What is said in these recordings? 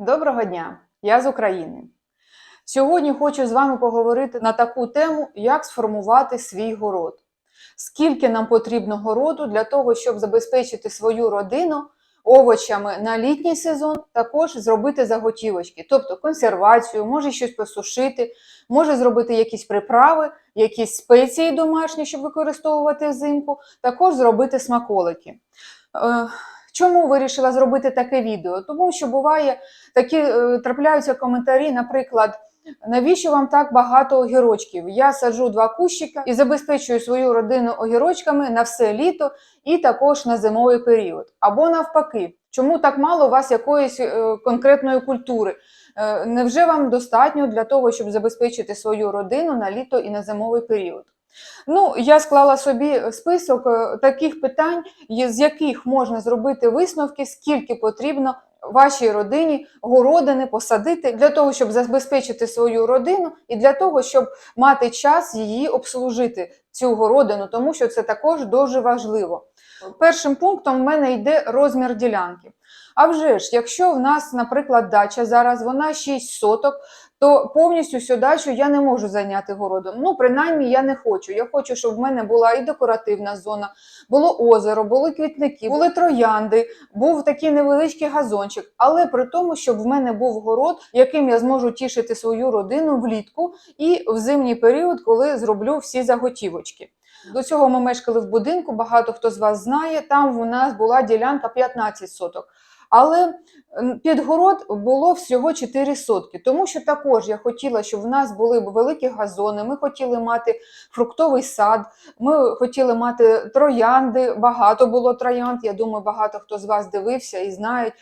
Доброго дня! Я з України. Сьогодні хочу з вами поговорити на таку тему, як сформувати свій город. Скільки нам потрібно городу для того, щоб забезпечити свою родину овочами на літній сезон, також зробити заготівочки, тобто консервацію, може щось посушити, може зробити якісь приправи, якісь спеції домашні, щоб використовувати взимку, також зробити смаколики. Чому вирішила зробити таке відео? Тому що буває такі е, трапляються коментарі, наприклад, навіщо вам так багато огірочків? Я саджу два кущика і забезпечую свою родину огірочками на все літо і також на зимовий період. Або навпаки, чому так мало у вас якоїсь е, конкретної культури? Е, невже вам достатньо для того, щоб забезпечити свою родину на літо і на зимовий період? Ну, я склала собі список е, таких питань, з яких можна зробити висновки, скільки потрібно вашій родині городини посадити для того, щоб забезпечити свою родину, і для того, щоб мати час її обслужити, цю городину, тому що це також дуже важливо. Першим пунктом в мене йде розмір ділянки. А вже ж, якщо в нас, наприклад, дача зараз вона 6 соток, то повністю всю дачу я не можу зайняти городом. Ну, принаймні, я не хочу. Я хочу, щоб в мене була і декоративна зона, було озеро, були квітники, були троянди, був такий невеличкий газончик. Але при тому, щоб в мене був город, яким я зможу тішити свою родину влітку і в зимній період, коли зроблю всі заготівочки. До цього ми мешкали в будинку, багато хто з вас знає. Там у нас була ділянка 15 соток. Але підгород було всього 4 сотки, тому що також я хотіла, щоб в нас були великі газони. Ми хотіли мати фруктовий сад, ми хотіли мати троянди. Багато було троянд. Я думаю, багато хто з вас дивився і знають.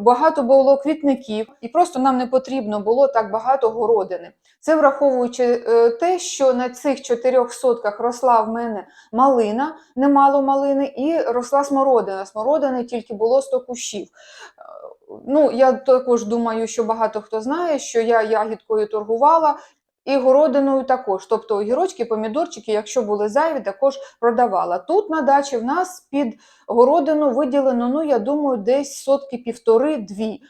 Багато було квітників, і просто нам не потрібно було так багато городини. Це враховуючи е, те, що на цих чотирьох сотках росла в мене малина, немало малини, і росла смородина. Смородини тільки було 100 кущів. Е, Ну, я також думаю, що багато хто знає, що я ягідкою торгувала. І городиною також, тобто огірочки, помідорчики, якщо були зайві, також продавала. Тут на дачі в нас під городину виділено, ну я думаю, десь сотки півтори-дві.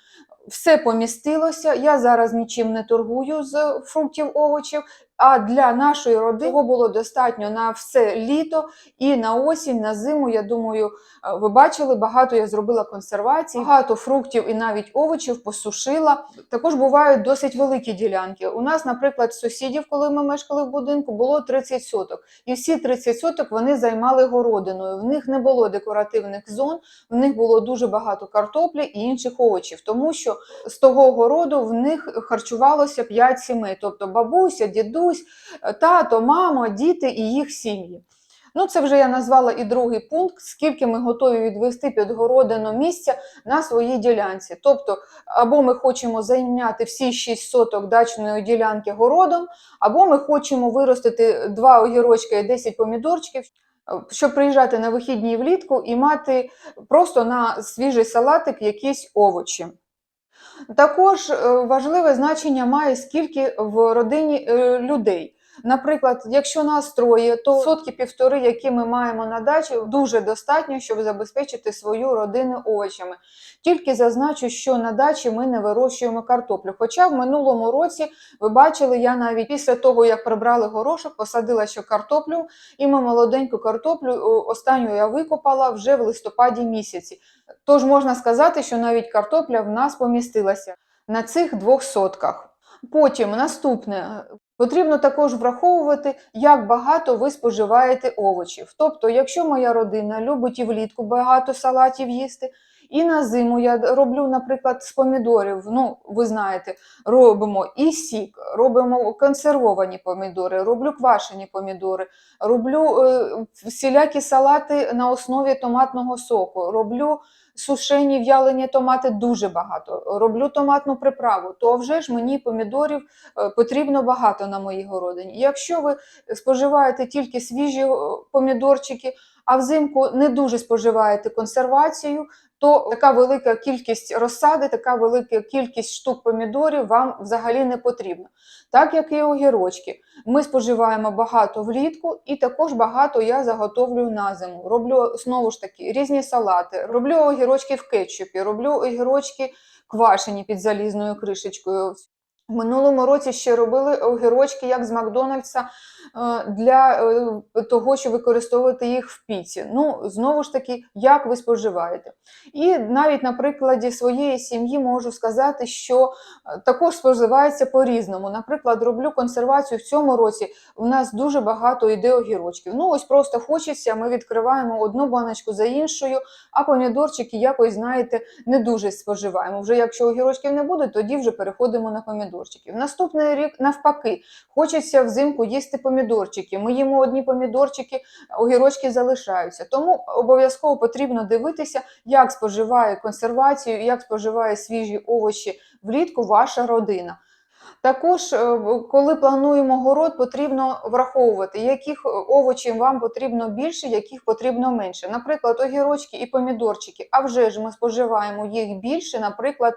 Все помістилося. Я зараз нічим не торгую з фруктів, овочів. А для нашої родини його було достатньо на все літо і на осінь, на зиму. Я думаю, е, ви бачили, багато я зробила консервацій, багато фруктів і навіть овочів посушила. Також бувають досить великі ділянки. У нас, наприклад, сусідів, коли ми мешкали в будинку, було 30 соток. І всі 30 соток вони займали городиною. В них не було декоративних зон, в них було дуже багато картоплі і інших овочів, тому що з того городу в них харчувалося 5 сімей, тобто бабуся, дідусь, тато, мама, діти і їх сім'ї. Ну, це вже я назвала і другий пункт, скільки ми готові відвести під городину місця на своїй ділянці. Тобто, або ми хочемо зайняти всі 6 соток дачної ділянки городом, або ми хочемо виростити два огірочка і 10 помідорчиків, щоб приїжджати на вихідні влітку і мати просто на свіжий салатик якісь овочі. Також е, важливе значення має скільки в родині е, людей. Наприклад, якщо нас троє, то сотки півтори, які ми маємо на дачі, дуже достатньо, щоб забезпечити свою родину овочами. Тільки зазначу, що на дачі ми не вирощуємо картоплю. Хоча в минулому році, ви бачили, я навіть після того, як прибрали горошок, посадила ще картоплю, і ми молоденьку картоплю останню я викопала вже в листопаді місяці. Тож можна сказати, що навіть картопля в нас помістилася на цих двох сотках. Потім наступне. Потрібно також враховувати, як багато ви споживаєте овочів. Тобто, якщо моя родина любить і влітку багато салатів їсти, і на зиму я роблю, наприклад, з помідорів. Ну, ви знаєте, робимо і сік, робимо консервовані помідори, роблю квашені помідори, роблю е, всілякі салати на основі томатного соку, роблю сушені в'ялені томати дуже багато, роблю томатну приправу, то вже ж мені помідорів е, потрібно багато на моїй городині. Якщо ви споживаєте тільки свіжі помідорчики, а взимку не дуже споживаєте консервацію, то така велика кількість розсади, така велика кількість штук помідорів вам взагалі не потрібна. Так як і огірочки. Ми споживаємо багато влітку, і також багато я заготовлюю на зиму. Роблю знову ж таки різні салати, роблю огірочки в кетчупі, роблю огірочки квашені під залізною кришечкою. В минулому році ще робили огірочки, як з Макдональдса, е, для е, того, щоб використовувати їх в піці. Ну, знову ж таки, як ви споживаєте. І навіть на прикладі своєї сім'ї можу сказати, що е, також споживається по-різному. Наприклад, роблю консервацію в цьому році. У нас дуже багато йде огірочків. Ну, ось просто хочеться, ми відкриваємо одну баночку за іншою, а помідорчики якось, знаєте, не дуже споживаємо. Вже якщо огірочків не буде, тоді вже переходимо на помідорчики. Наступний рік навпаки, хочеться взимку їсти помідорчики. Ми їмо одні помідорчики, огірочки залишаються. Тому обов'язково потрібно дивитися, як споживає консервацію, як споживає свіжі овочі влітку ваша родина. Також, е, коли плануємо город, потрібно враховувати, яких овочів вам потрібно більше, яких потрібно менше. Наприклад, огірочки і помідорчики. А вже ж ми споживаємо їх більше, наприклад,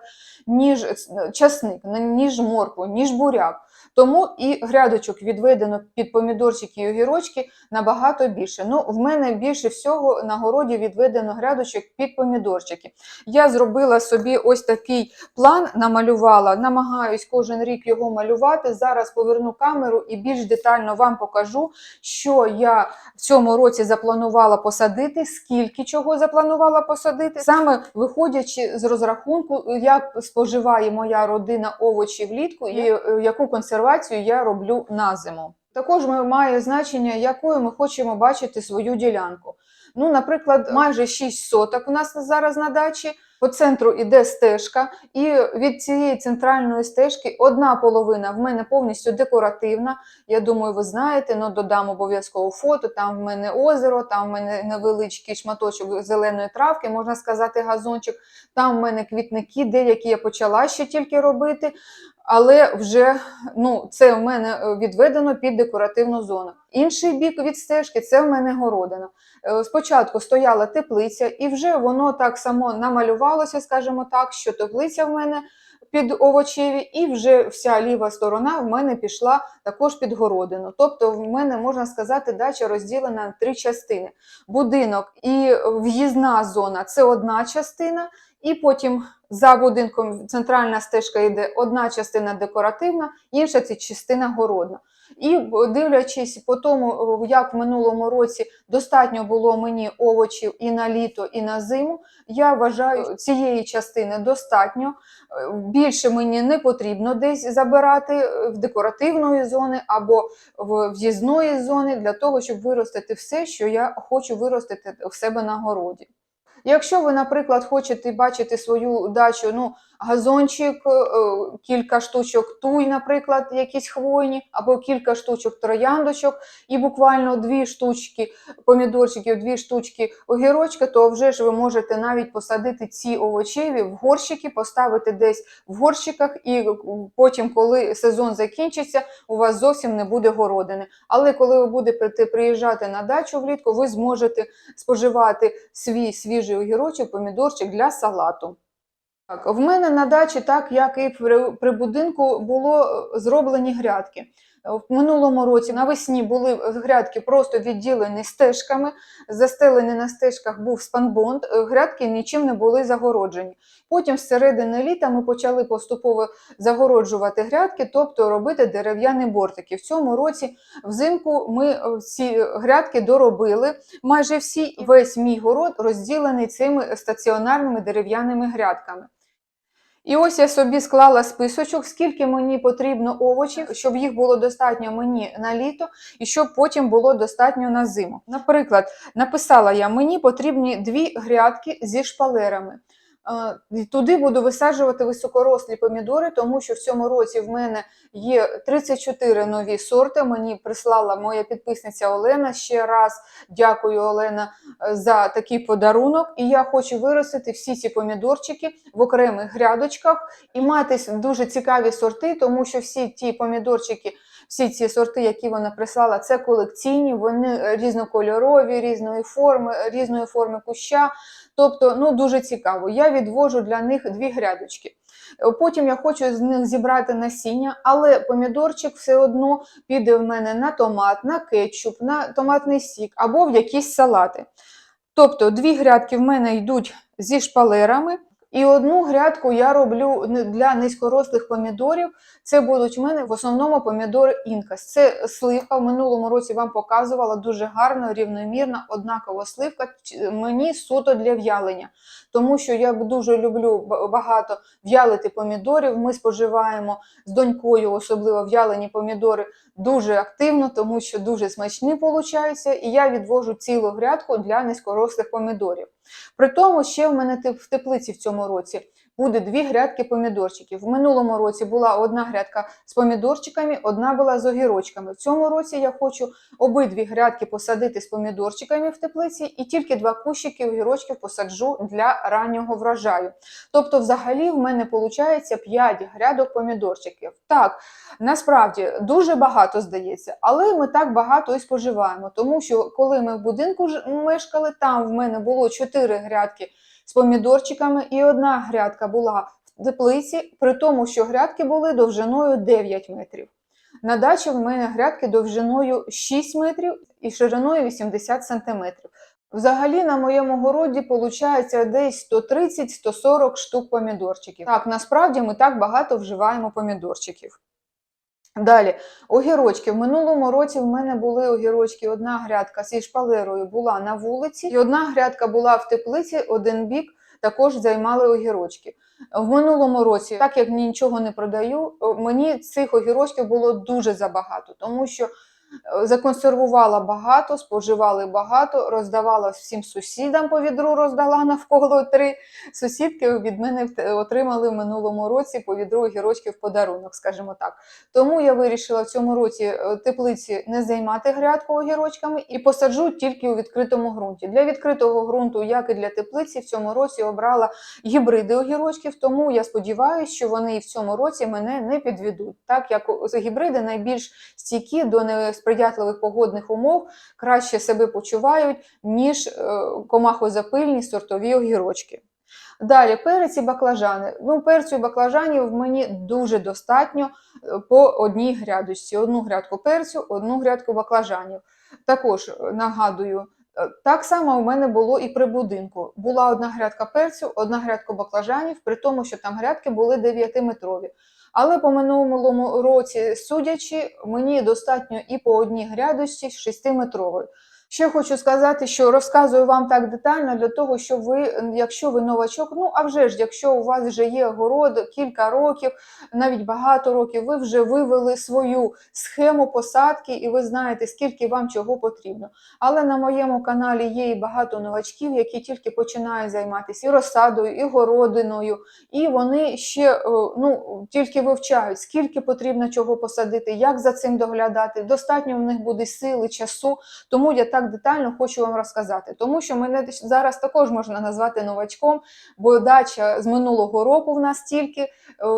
ніж часник, ніж моркву, ніж буряк. Тому і грядочок відведено під помідорчики і огірочки набагато більше. Ну, в мене більше всього на городі відведено грядочок під помідорчики. Я зробила собі ось такий план, намалювала, намагаюсь кожен рік його малювати. Зараз поверну камеру і більш детально вам покажу, що я в цьому році запланувала посадити, скільки чого запланувала посадити, саме виходячи з розрахунку, як споживає моя родина овочі влітку і е, яку консервацію я роблю на зиму. Також має значення, якою ми хочемо бачити свою ділянку. Ну, наприклад, майже 6 соток у нас зараз на дачі. По центру йде стежка, і від цієї центральної стежки одна половина в мене повністю декоративна. Я думаю, ви знаєте, ну додам обов'язково фото. Там в мене озеро, там в мене невеличкий шматочок зеленої травки, можна сказати, газончик. Там в мене квітники, деякі я почала ще тільки робити. Але вже ну, це в мене відведено під декоративну зону. Інший бік від стежки це в мене городина. Е, Спочатку стояла теплиця, і вже воно так само намалювалося, скажімо так, що теплиця в мене під овочеві, і вже вся ліва сторона в мене пішла також під городину. Тобто, в мене можна сказати, дача розділена на три частини: будинок і в'їзна зона це одна частина, і потім. За будинком центральна стежка йде одна частина декоративна, інша це частина городна. І дивлячись по тому, як в минулому році достатньо було мені овочів і на літо, і на зиму, я вважаю, цієї частини достатньо. Більше мені не потрібно десь забирати в декоративної зони або в в'їзної зони для того, щоб виростити все, що я хочу виростити в себе на городі. Якщо ви, наприклад, хочете бачити свою дачу, ну, газончик, кілька штучок туй, наприклад, якісь хвойні, або кілька штучок трояндочок, і буквально дві штучки помідорчиків, дві штучки огірочка, то вже ж ви можете навіть посадити ці овочеві в горщики, поставити десь в горщиках, і потім, коли сезон закінчиться, у вас зовсім не буде городини. Але коли ви будете приїжджати на дачу влітку, ви зможете споживати свій свіжий огірочок, помідорчик для салату. Так, в мене на дачі, так як і при, будинку, було зроблені грядки. В минулому році навесні були грядки просто відділені стежками, застелений на стежках був спанбонд, грядки нічим не були загороджені. Потім з середини літа ми почали поступово загороджувати грядки, тобто робити дерев'яні бортики. В цьому році взимку ми ці грядки доробили. Майже всі, весь мій город розділений цими стаціонарними дерев'яними грядками. І ось я собі склала списочок, скільки мені потрібно овочів, щоб їх було достатньо мені на літо, і щоб потім було достатньо на зиму. Наприклад, написала я, мені потрібні дві грядки зі шпалерами. Туди буду висаджувати високорослі помідори, тому що в цьому році в мене є 34 нові сорти. Мені прислала моя підписниця Олена. Ще раз дякую, Олена, за такий подарунок. І я хочу виростити всі ці помідорчики в окремих грядочках і мати дуже цікаві сорти, тому що всі ті помідорчики. Всі ці сорти, які вона прислала, це колекційні, вони різнокольорові, різної форми, різної форми куща. Тобто, ну дуже цікаво. Я відвожу для них дві грядочки. Потім я хочу з них зібрати насіння, але помідорчик все одно піде в мене на томат, на кетчуп, на томатний сік або в якісь салати. Тобто дві грядки в мене йдуть зі шпалерами, і одну грядку я роблю для низькорослих помідорів. Це будуть в мене в основному помідори інкас. Це сливка. В минулому році вам показувала дуже гарна, рівномірна, однакова сливка. Мені суто для в'ялення. Тому що я дуже люблю багато в'ялити помідорів. Ми споживаємо з донькою, особливо в'ялені помідори, дуже активно, тому що дуже смачні получаються. І я відвожу цілу грядку для низькорослих помідорів. При тому ще в мене в теплиці в цьому році буде дві грядки помідорчиків. В минулому році була одна грядка з помідорчиками, одна була з огірочками. В цьому році я хочу обидві грядки посадити з помідорчиками в теплиці, і тільки два кущики огірочків посаджу для раннього врожаю. Тобто, взагалі, в мене виходить 5 грядок помідорчиків. Так, насправді дуже багато здається, але ми так багато і споживаємо, тому що коли ми в будинку мешкали, там в мене було 4 грядки з помідорчиками, і одна грядка була в теплиці, при тому, що грядки були довжиною 9 метрів. На дачі в мене грядки довжиною 6 метрів і шириною 80 сантиметрів. Взагалі на моєму городі виходить десь 130-140 штук помідорчиків. Так, насправді ми так багато вживаємо помідорчиків. Далі, огірочки. В минулому році в мене були огірочки. Одна грядка зі шпалерою була на вулиці, і одна грядка була в теплиці, один бік також займали огірочки. В минулому році, так як нічого не продаю, мені цих огірочків було дуже забагато, тому що законсервувала багато, споживали багато, роздавала всім сусідам по відру, роздала навколо три. Сусідки від мене отримали в минулому році по відру в подарунок, скажімо так. Тому я вирішила в цьому році е, теплиці не займати грядку огірочками і посаджу тільки у відкритому ґрунті. Для відкритого ґрунту, як і для теплиці, в цьому році обрала гібриди огірочків, тому я сподіваюся, що вони і в цьому році мене не підведуть, так як гібриди найбільш стійкі до несприятливих погодних умов, краще себе почувають, ніж е, комахозапильні сортові огірочки. Далі перець і баклажани. Ну, перцю і баклажанів мені дуже достатньо е, по одній грядочці. Одну грядку перцю, одну грядку баклажанів. Також е, нагадую, так само у мене було і при будинку. Була одна грядка перцю, одна грядка баклажанів, при тому, що там грядки були 9-метрові. Але по минулому році, судячи, мені достатньо і по одній грядочці 6-метрової. Ще хочу сказати, що розказую вам так детально для того, що ви, якщо ви новачок, ну а вже ж, якщо у вас вже є город кілька років, навіть багато років, ви вже вивели свою схему посадки і ви знаєте, скільки вам чого потрібно. Але на моєму каналі є і багато новачків, які тільки починають займатися і розсадою, і городиною, і вони ще е, ну, тільки вивчають, скільки потрібно чого посадити, як за цим доглядати. Достатньо в них буде сили, часу. Тому я так детально хочу вам розказати. Тому що мене зараз також можна назвати новачком, бо дача з минулого року в нас тільки е,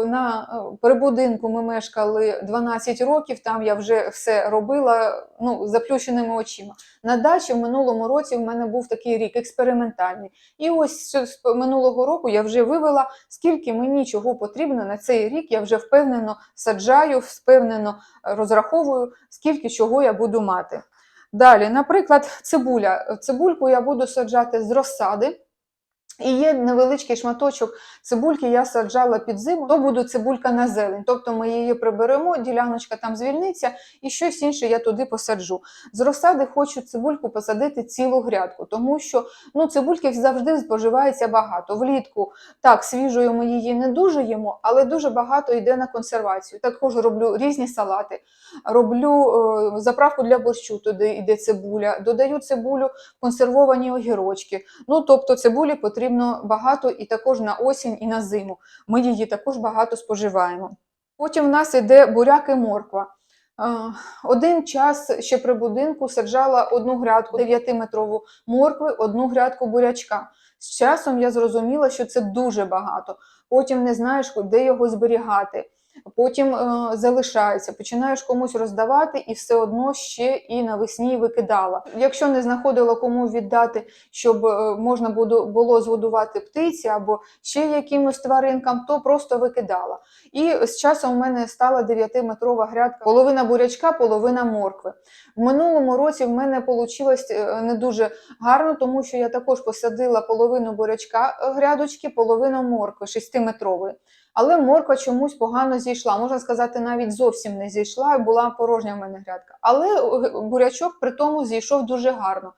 на е, прибудинку ми мешкали 12 років. Там я вже все робила ну, заплющеними очима. На дачі в минулому році в мене був такий рік експериментальний. І ось з минулого року я вже вивела, скільки мені чого потрібно на цей рік. Я вже впевнено саджаю, впевнено розраховую, скільки чого я буду мати. Далі, наприклад, цибуля. Цибульку я буду саджати з розсади. І є невеличкий шматочок цибульки, я саджала під зиму, то буде цибулька на зелень. Тобто ми її приберемо, діляночка там звільниться, і щось інше я туди посаджу. З розсади хочу цибульку посадити цілу грядку, тому що ну, цибульки завжди споживається багато. Влітку так, свіжою ми її не дуже їмо, але дуже багато йде на консервацію. Також роблю різні салати, роблю е, заправку для борщу, туди йде цибуля, додаю цибулю консервовані огірочки. Ну, тобто цибулі потрібно багато і також на осінь і на зиму. Ми її також багато споживаємо. Потім в нас йде буряк і морква. Е, Один час ще при будинку саджала одну грядку 9-метрову моркви, одну грядку бурячка. З часом я зрозуміла, що це дуже багато. Потім не знаєш, де його зберігати. Потім е, залишається, починаєш комусь роздавати і все одно ще і навесні викидала. Якщо не знаходила кому віддати, щоб е, можна було, згодувати птиці або ще якимось тваринкам, то просто викидала. І з часом у мене стала 9-метрова грядка, половина бурячка, половина моркви. В минулому році в мене вийшло не дуже гарно, тому що я також посадила половину бурячка е, грядочки, половину моркви 6-метрової. Але морква чомусь погано зійшла. Можна сказати, навіть зовсім не зійшла, і була порожня в мене грядка. Але е, бурячок при тому зійшов дуже гарно.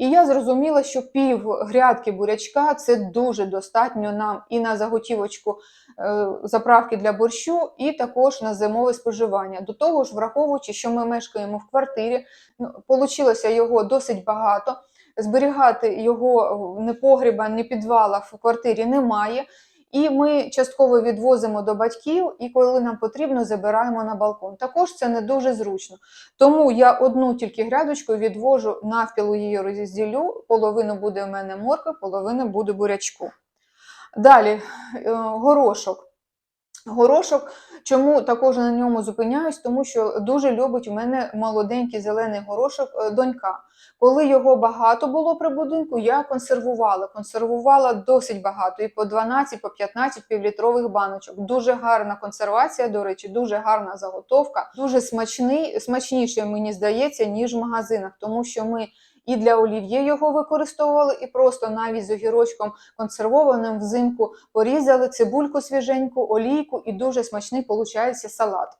І я зрозуміла, що пів грядки бурячка це дуже достатньо нам і на заготівочку е, заправки для борщу, і також на зимове споживання. До того ж, враховуючи, що ми мешкаємо в квартирі, ну, получилося його досить багато. Зберігати його не погріба, ні підвала в квартирі немає. І ми частково відвозимо до батьків, і коли нам потрібно, забираємо на балкон. Також це не дуже зручно. Тому я одну тільки грядочку відвожу навпіл її розділю. Половину буде в мене моркви, половина буде бурячку. Далі е, горошок. Горошок, чому також на ньому зупиняюсь, тому що дуже любить у мене молоденький зелений горошок е, донька. Коли його багато було при будинку, я консервувала. Консервувала досить багато, і по 12, по 15 півлітрових баночок. Дуже гарна консервація, до речі, дуже гарна заготовка, дуже смачний, смачніше, мені здається, ніж в магазинах, тому що ми і для олів'є його використовували, і просто навіть з огірочком консервованим взимку порізали цибульку свіженьку, олійку, і дуже смачний получається салат.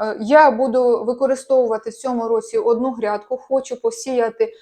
Е, Я буду використовувати в цьому році одну грядку, хочу посіяти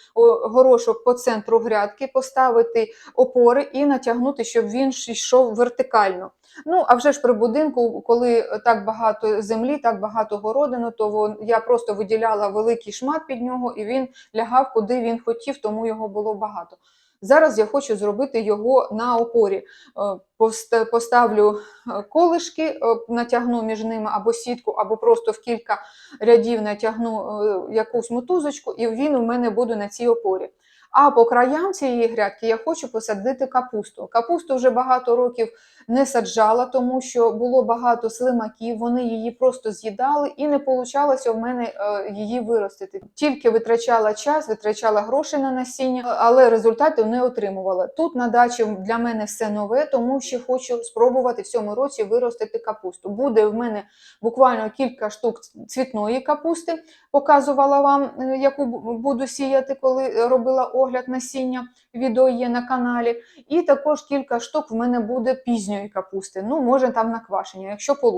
горошок по центру грядки, поставити опори і натягнути, щоб він йшов вертикально. Ну, а вже ж при будинку, коли так багато землі, так багато городину, то я просто виділяла великий шмат під нього, і він лягав куди він хотів, тому його було багато. Зараз я хочу зробити його на опорі. Е, Поставлю е, колишки, е, натягну між ними або сітку, або просто в кілька рядів натягну якусь мотузочку, і він у мене буде на цій опорі. А по краям цієї грядки я хочу посадити капусту. Капусту вже багато років не саджала, тому що було багато слимаків, вони її просто з'їдали, і не получалося в мене е, її виростити. Тільки витрачала час, витрачала гроші на насіння, але результатів не отримувала. Тут на дачі для мене все нове, тому що хочу спробувати в цьому році виростити капусту. Буде в мене буквально кілька штук цвітної капусти. Показувала вам, е, яку бу- буду сіяти, коли робила огляд насіння. Відео є на каналі. І також кілька штук в мене буде пізньої капусти. Ну, може там на квашення, якщо вийде.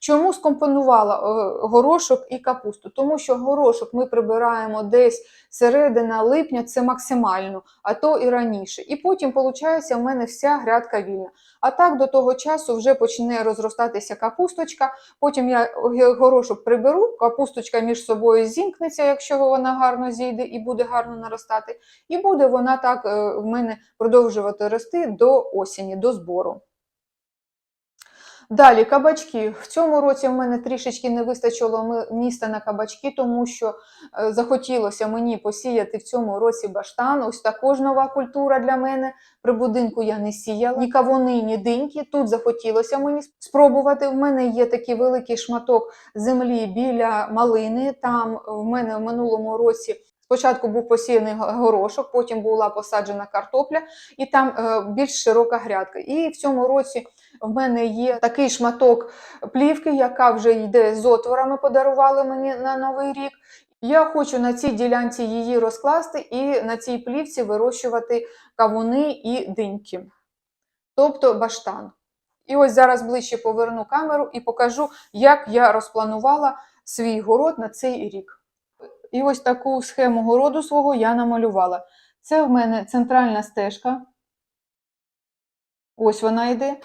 Чому скомпонувала е, горошок і капусту? Тому що горошок ми прибираємо десь середина липня, це максимально, а то і раніше. І потім, виходить, в мене вся грядка вільна. А так до того часу вже почне розростатися капусточка. Потім я горошок приберу, капусточка між собою зімкнеться, якщо вона гарно зійде і буде гарно наростати. І буде вона так е, в мене продовжувати рости до осені, до збору. Далі кабачки. В цьому році в мене трішечки не вистачило міста на кабачки, тому що е, захотілося мені посіяти в цьому році баштан. Ось також нова культура для мене. При будинку я не сіяла ні кавуни, ні диньки. Тут захотілося мені спробувати. В мене є такий великий шматок землі біля малини. Там в мене в минулому році. Спочатку був посіяний горошок, потім була посаджена картопля, і там е, більш широка грядка. І в цьому році в мене є такий шматок плівки, яка вже йде з отворами, подарували мені на новий рік. Я хочу на цій ділянці її розкласти і на цій плівці вирощувати кавуни і диньки, тобто баштан. І ось зараз ближче поверну камеру і покажу, як я розпланувала свій город на цей рік. І ось таку схему городу свого я намалювала. Це в мене центральна стежка. Ось вона йде.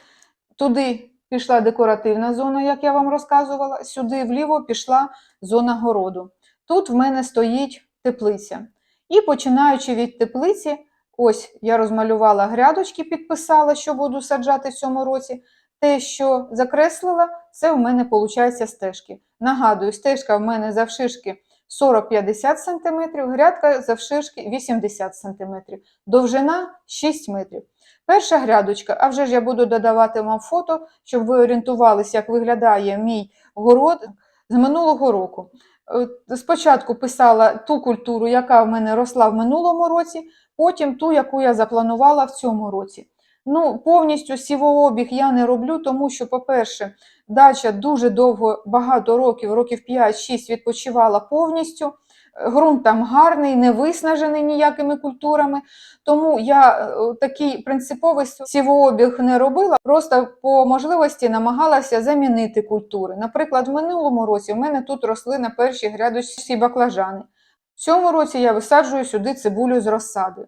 Туди пішла декоративна зона, як я вам розказувала. Сюди вліво пішла зона городу. Тут в мене стоїть теплиця. І починаючи від теплиці, ось я розмалювала грядочки, підписала, що буду саджати в цьому році. Те, що закреслила, це в мене виходить стежки. Нагадую, стежка в мене завширшки 40-50 см, грядка завширшки 80 см, довжина 6 метрів. Перша грядочка, а вже ж я буду додавати вам фото, щоб ви орієнтувалися, як виглядає мій город з минулого року. Е, Спочатку писала ту культуру, яка в мене росла в минулому році, потім ту, яку я запланувала в цьому році. Ну, повністю сівообіг я не роблю, тому що, по-перше, дача дуже довго, багато років, років 5-6 відпочивала повністю. Грунт там гарний, не виснажений ніякими культурами. Тому я е, такий принциповий сівообіг не робила, просто по можливості намагалася замінити культури. Наприклад, в минулому році в мене тут росли на першій грядочці баклажани. В цьому році я висаджую сюди цибулю з розсади.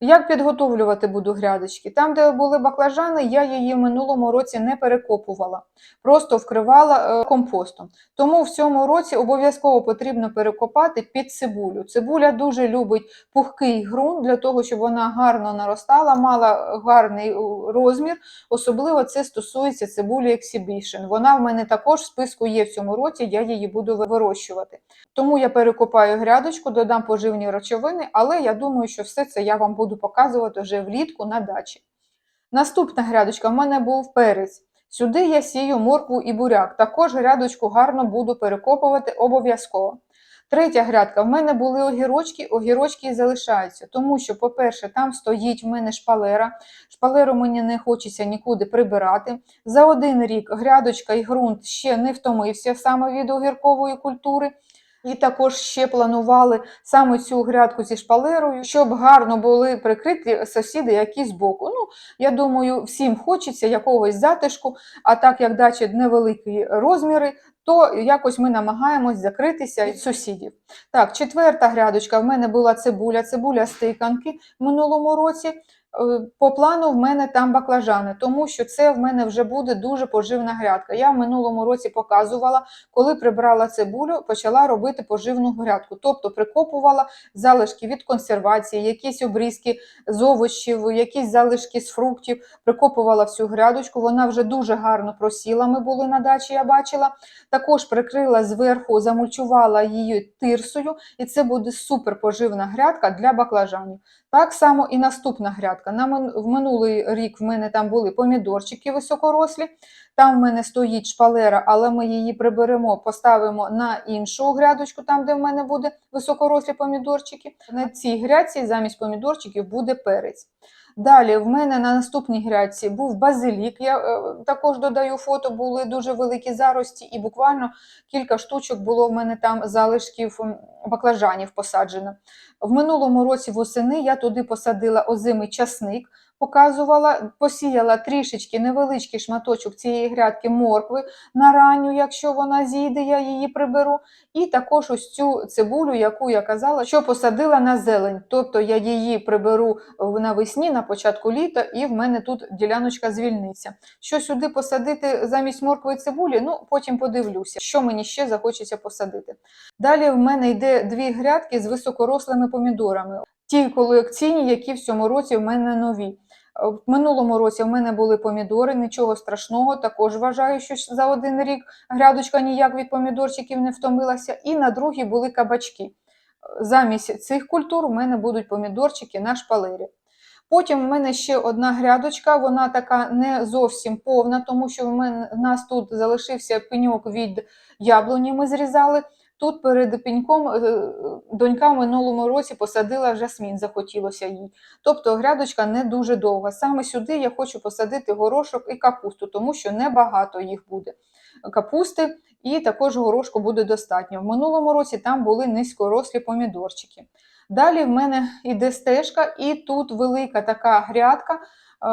Як підготовлювати буду грядочки? Там, де були баклажани, я її в минулому році не перекопувала, просто вкривала е, компостом. Тому в цьому році обов'язково потрібно перекопати під цибулю. Цибуля дуже любить пухкий ґрунт для того, щоб вона гарно наростала, мала гарний е, розмір. Особливо це стосується цибулі Exhibition. Вона в мене також в списку є в цьому році, я її буду вирощувати. Тому я перекопаю грядочку, додам поживні речовини, але я думаю, що все це я вам буду показувати вже влітку на дачі. Наступна грядочка в мене був перець. Сюди я сію моркву і буряк. Також грядочку гарно буду перекопувати обов'язково. Третя грядка в мене були огірочки, огірочки і залишаються, тому що, по-перше, там стоїть в мене шпалера. Шпалеру мені не хочеться нікуди прибирати. За один рік грядочка і ґрунт ще не втомився саме від огіркової культури. І також ще планували саме цю грядку зі шпалерою, щоб гарно були прикриті сусіди, які збоку. Ну, я думаю, всім хочеться якогось затишку, а так як дача невеликі розміри, то якось ми намагаємось закритися від сусідів. Так, четверта грядочка в мене була цибуля, цибуля стиканки в минулому році. Е, По плану в мене там баклажани, тому що це в мене вже буде дуже поживна грядка. Я в минулому році показувала, коли прибрала цибулю, почала робити поживну грядку, тобто прикопувала залишки від консервації, якісь обрізки з овочів, якісь залишки з фруктів, прикопувала всю грядочку. Вона вже дуже гарно просіла. Ми були на дачі, я бачила. Також прикрила зверху, замульчувала її тирсою, і це буде супер поживна грядка для баклажанів. Так само і наступна грядка. На в минулий рік в мене там були помідорчики високорослі. Там в мене стоїть шпалера, але ми її приберемо, поставимо на іншу грядочку, там, де в мене буде високорослі помідорчики. На цій грядці замість помідорчиків буде перець. Далі в мене на наступній грядці був базилік. Я е, також додаю фото, були дуже великі зарості, і буквально кілька штучок було в мене там залишків баклажанів посаджено. В минулому році восени я туди посадила озимий часник, показувала, посіяла трішечки невеличкий шматочок цієї грядки моркви на ранню, якщо вона зійде, я її приберу. І також ось цю цибулю, яку я казала, що посадила на зелень. Тобто я її приберу навесні, на початку літа, і в мене тут діляночка звільниться. Що сюди посадити замість моркви і цибулі, ну потім подивлюся, що мені ще захочеться посадити. Далі в мене йде дві грядки з високорослими помідорами. Ті колекційні, які в цьому році в мене нові. Е, В минулому році в мене були помідори, нічого страшного. Також вважаю, що за один рік грядочка ніяк від помідорчиків не втомилася. І на другій були кабачки. Е, Замість цих культур у мене будуть помідорчики на шпалері. Потім в мене ще одна грядочка, вона така не зовсім повна, тому що в мене в нас тут залишився пеньок від яблуні. Ми зрізали. Тут перед пеньком е, донька в минулому році посадила жасмін, захотілося їй. Тобто грядочка не дуже довга. Саме сюди я хочу посадити горошок і капусту, тому що небагато їх буде. Капусти і також горошку буде достатньо. В минулому році там були низькорослі помідорчики. Далі в мене йде стежка, і тут велика така грядка.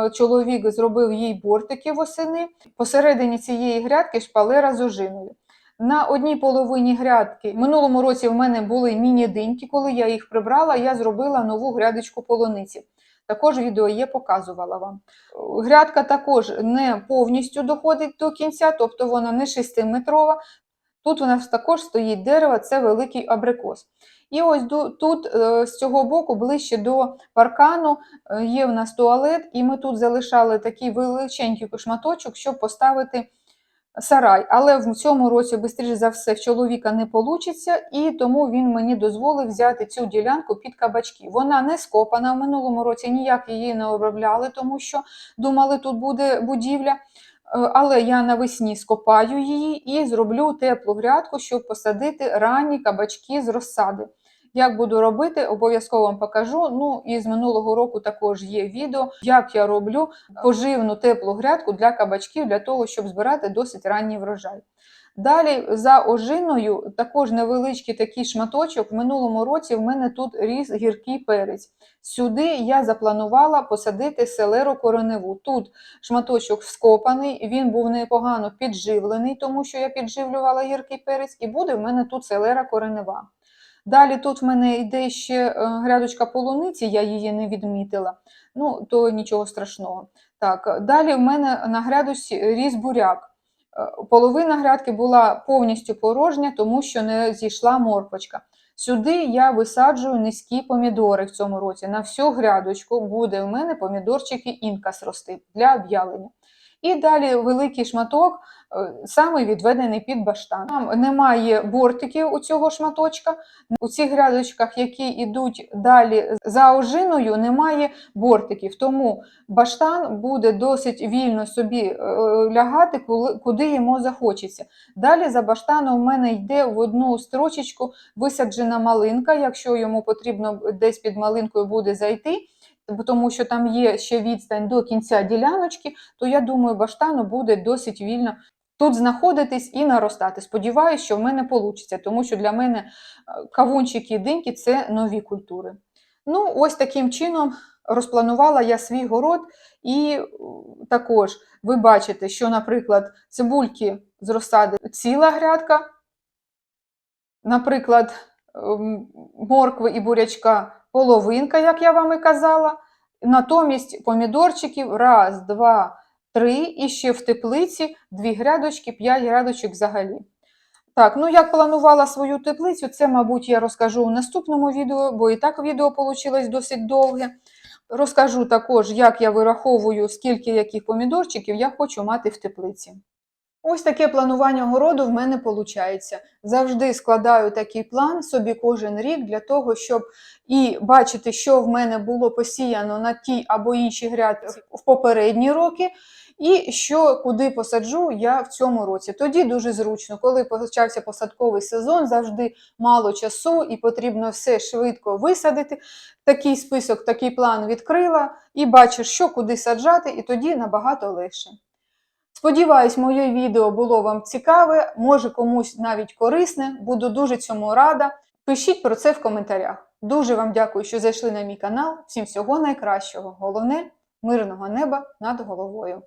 Е, Чоловік зробив їй бортики восени. Посередині цієї грядки шпалера з ожиною. На одній половині грядки минулому році в мене були міні-диньки. Коли я їх прибрала, я зробила нову грядочку полуниці. Також відео є, показувала вам. Грядка також не повністю доходить до кінця, тобто вона не 6-метрова. Тут у нас також стоїть дерево, це великий абрикос. І ось тут е, з цього боку, ближче до паркану, е, є в нас туалет, і ми тут залишали такий величенький шматочок, щоб поставити сарай. Але в цьому році, швидше за все, в чоловіка не вийде, і тому він мені дозволив взяти цю ділянку під кабачки. Вона не скопана в минулому році, ніяк її не обробляли, тому що думали, тут буде будівля. Е, Але я навесні скопаю її і зроблю теплу грядку, щоб посадити ранні кабачки з розсади. Як буду робити, обов'язково вам покажу. Ну і з минулого року також є відео, як я роблю поживну теплу грядку для кабачків, для того, щоб збирати досить ранній врожай. Далі за ожиною також невеличкий такий шматочок. В минулому році в мене тут ріс гіркий перець. Сюди я запланувала посадити селеру кореневу. Тут шматочок скопаний, він був непогано підживлений, тому що я підживлювала гіркий перець, і буде в мене тут селера коренева. Далі тут в мене йде ще е, грядочка полуниці, я її не відмітила, ну то нічого страшного. Так, далі в мене на грядочці ріс буряк. Е, Половина грядки була повністю порожня, тому що не зійшла морпочка. Сюди я висаджую низькі помідори в цьому році. На всю грядочку буде в мене помідорчики інкас рости для об'явлення. І далі великий шматок, е, саме відведений під баштан. Там немає бортиків у цього шматочка. У цих грядочках, які йдуть далі за ожиною, немає бортиків. Тому баштан буде досить вільно собі е, лягати, куди йому захочеться. Далі за баштаном у мене йде в одну строчечку висаджена малинка. Якщо йому потрібно десь під малинкою буде зайти, тому що там є ще відстань до кінця діляночки, то я думаю, баштану буде досить вільно тут знаходитись і наростати. Сподіваюсь, що в мене вийде, тому що для мене е, кавунчики і диньки це нові культури. Ну, ось таким чином розпланувала я свій город, і е, також ви бачите, що, наприклад, цибульки з розсади ціла грядка, наприклад, ем, моркви і бурячка половинка, як я вам і казала. Натомість помідорчиків раз, два, три, і ще в теплиці дві грядочки, п'ять грядочок взагалі. Так, ну як планувала свою теплицю, це, мабуть, я розкажу у наступному відео, бо і так відео вийшло досить довге. Розкажу також, як я вираховую, скільки яких помідорчиків я хочу мати в теплиці. Ось таке планування городу в мене виходить. Завжди складаю такий план собі кожен рік для того, щоб і бачити, що в мене було посіяно на тій або іншій грядці в попередні роки, і що куди посаджу я в цьому році. Тоді дуже зручно, коли почався посадковий сезон, завжди мало часу і потрібно все швидко висадити. Такий список, такий план відкрила і бачиш, що куди саджати, і тоді набагато легше. Сподіваюсь, моє відео було вам цікаве, може комусь навіть корисне. Буду дуже цьому рада. Пишіть про це в коментарях. Дуже вам дякую, що зайшли на мій канал. Всім всього найкращого. Головне мирного неба над головою.